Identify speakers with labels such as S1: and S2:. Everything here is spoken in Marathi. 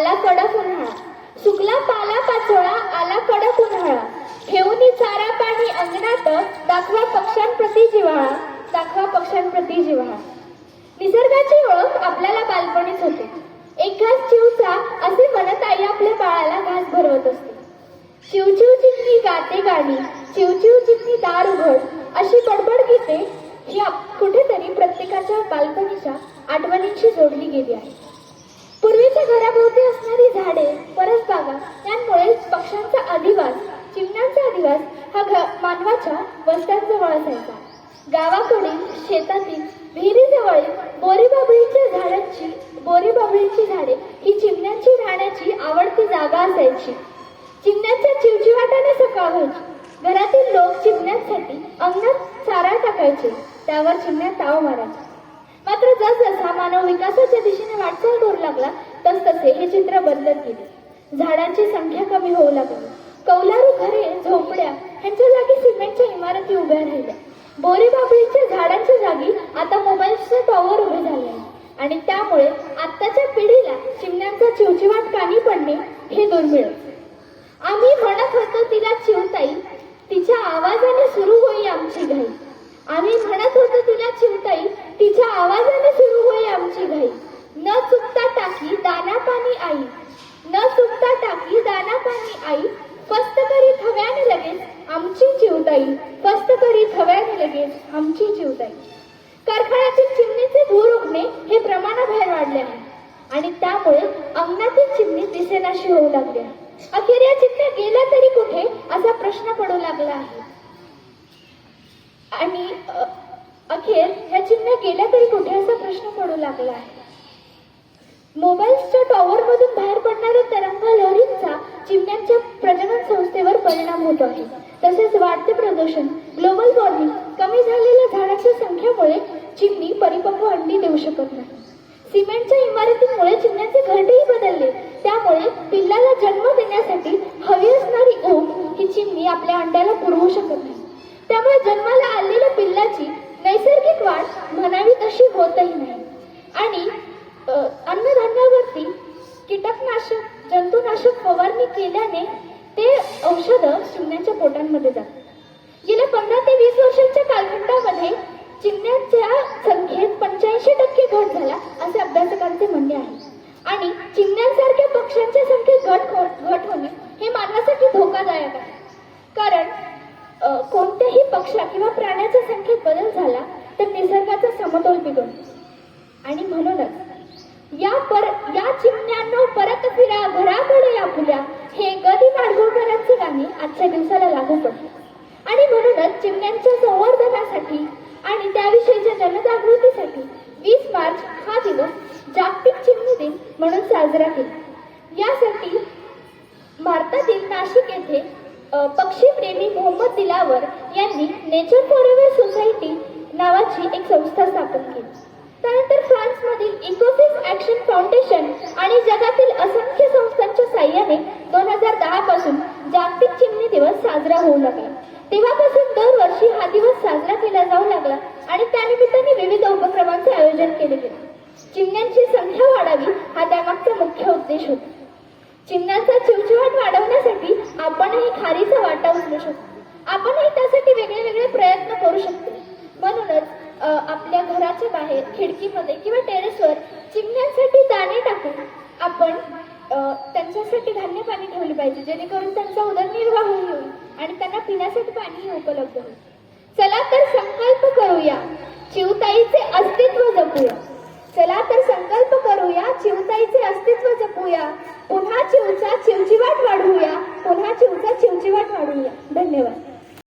S1: आला कडक उन्हाळा सुकला पाला पाचोळा आला कडक उन्हाळा ठेवून चारा पाणी अंगणात दाखवा पक्ष्यांप्रती जिव्हाळा दाखवा पक्ष्यांप्रती जिव्हाळा. निसर्गाची ओळख आपल्याला बालपणीच होते. एक घास चिवचा असे म्हणत आई आपल्या बाळाला घास भरवत असते. चिवचिव चिमणी गाते गाणी चिवचिव चिमणी दार उघड अशी बडबड गीते ही कुठेतरी प्रत्येकाच्या बालपणीच्या आठवणींशी जोडली गेली आहे पूर्वीच्या घराभोवती असणारी झाडे परसबागा यांमुळे पक्ष्यांचा अधिवास चिमण्यांचा अधिवास हा घ मानवाच्या वस्त्यांजवळ असायचा. गावाकडील शेतातील विहिरीजवळील बोरीबाबळीच्या झाडांची बोरीबाबळीची झाडे ही चिमण्यांची राहण्याची आवडती जागा असायची. चिमण्यांच्या चिवचिवाटाने सकाळ व्हायची. घरातील लोक चिमण्यांसाठी अंगणात चारा टाकायचे. त्यावर चिमण्या ताव मारायचे. मात्र जस मानव विकासाच्या दिशेने वाटचाल करू लागला तसतसे हे चित्र बदलत गेले. झाडांची संख्या कमी होऊ लागली. कौलारू घरे झोपड्या ह्यांच्या जागी सिमेंटच्या इमारती उभ्या राहिल्या. बोरीबाबळीच्या झाडांच्या जागी आता मोबाईलचे टॉवर उभे झाले आहे आणि त्यामुळे आत्ताच्या पिढीला चिमण्यांचा चिवचिवाट कानी पडणे हे दुर्मिळ. आम्ही म्हणत होतो तिला चिवताई तिच्या आवाजाने सुरू होई आमची घाई. आम्ही म्हणत होतो तिला चिवताई तिच्या आवाजाने सुरू आमची घाई. न चुकता टाकी दाना पाणी आई. न चुकता टाकी दाना पाणी आई. फस्त करी हव्याने लगेच आमची जीवताई फस्त करी हव्याने लगेच आमची जीवताई कारखान्यातील चिमणीचे धूर उगणे हे प्रमाणाबाहेर वाढले आहे. आणि त्यामुळे अंगणातील चिमणी दिसेनाशी होऊ लागल्या. अखेर या चिमण्या गेल्या तरी कुठे असा प्रश्न पडू लागला आहे. आणि चिन्ह चिमण्या गेल्या तरी कुठे असा प्रश्न पडू लागला? आहे मोबाईलच्या टॉवर मधून बाहेर पडणाऱ्या तरंग लहरींचा चिमण्यांच्या प्रजनन संस्थेवर परिणाम होतो आहे. तसेच वाढते प्रदूषण ग्लोबल वॉर्मिंग कमी झालेल्या झाडांच्या संख्येमुळे चिमणी परिपक्व अंडी देऊ शकत नाही. सिमेंटच्या इमारतींमुळे चिमण्यांचे घरटेही बदलले. त्यामुळे पिल्लाला जन्म देण्यासाठी हवी असणारी ओम ही चिमणी आपल्या अंड्याला पुरवू शकत नाही. त्यामुळे जन्माला आलेल्या पिल्लाची नैसर्गिक वाढ म्हणावी तशी होतही नाही. आणि अन्नधान्यावरती कीटकनाशक जंतुनाशक फवारणी केल्याने ते औषध चिमण्यांच्या पोटांमध्ये जातात. गेल्या पंधरा ते वीस वर्षांच्या कालखंडामध्ये चिमण्यांच्या संख्येत पंच्याऐंशी टक्के घट झाला असे अभ्यासकांचे म्हणणे आहे. आणि चिमण्यांसारख्या पक्ष्यांच्या संख्येत घट हो- घट होणे हे मानवासाठी धोकादायक आहे. कारण कोणत्याही पक्षा किंवा प्राण्याच्या संख्येत बदल झाला तर निसर्गाचा समतोल बिघडतो. आणि म्हणूनच या पर या चिमण्यांनो परत फिरा घराकडे आपुल्या हे गदी माडगुळकरांचे गाणे आजच्या दिवसाला लागू पडते आणि म्हणूनच चिमण्यांच्या संवर्धनासाठी आणि त्याविषयीच्या जनजागृतीसाठी वीस मार्च हा दिवस जागतिक चिमणी दिन म्हणून साजरा केला. यासाठी भारतातील नाशिक येथे पक्षीप्रेमी मोहम्मद दिलावर यांनी नेचर फॉरेव्हर सोसायटी नावाची एक संस्था स्थापन केली. त्यानंतर फ्रान्समधील इकोसिस ॲक्शन फाउंडेशन आणि जगातील असंख्य संस्थांच्या साह्याने दोन हजार दहापासून जागतिक चिमणी दिवस साजरा होऊ लागला. तेव्हापासून दरवर्षी हा दिवस साजरा केला जाऊ लागला आणि त्यानिमित्ताने विविध उपक्रम आयोजन केले गेले चिमण्यांची संख्या वाढावी हा त्यामागचा मुख्य उद्देश होता चिमण्यांचा चिवचिवाट वाढवण्यासाठी आपणही खारीचा वाटा उचलू शकतो. आपणही त्यासाठी वेगळे वेगळे प्रयत्न करू शकतो. म्हणूनच आपल्या घराच्या बाहेर खिडकीमध्ये किंवा टेरेसवर चिमण्यांसाठी दाणे टाकून आपण त्यांच्यासाठी धान्य पाणी ठेवले पाहिजे जेणेकरून त्यांचा उदरनिर्वाह होईल आणि त्यांना पिण्यासाठी पाणीही उपलब्ध होईल. चला तर संकल्प करूया. चिवताईचे अस्तित्व जपूया. चला तर संकल्प करूया.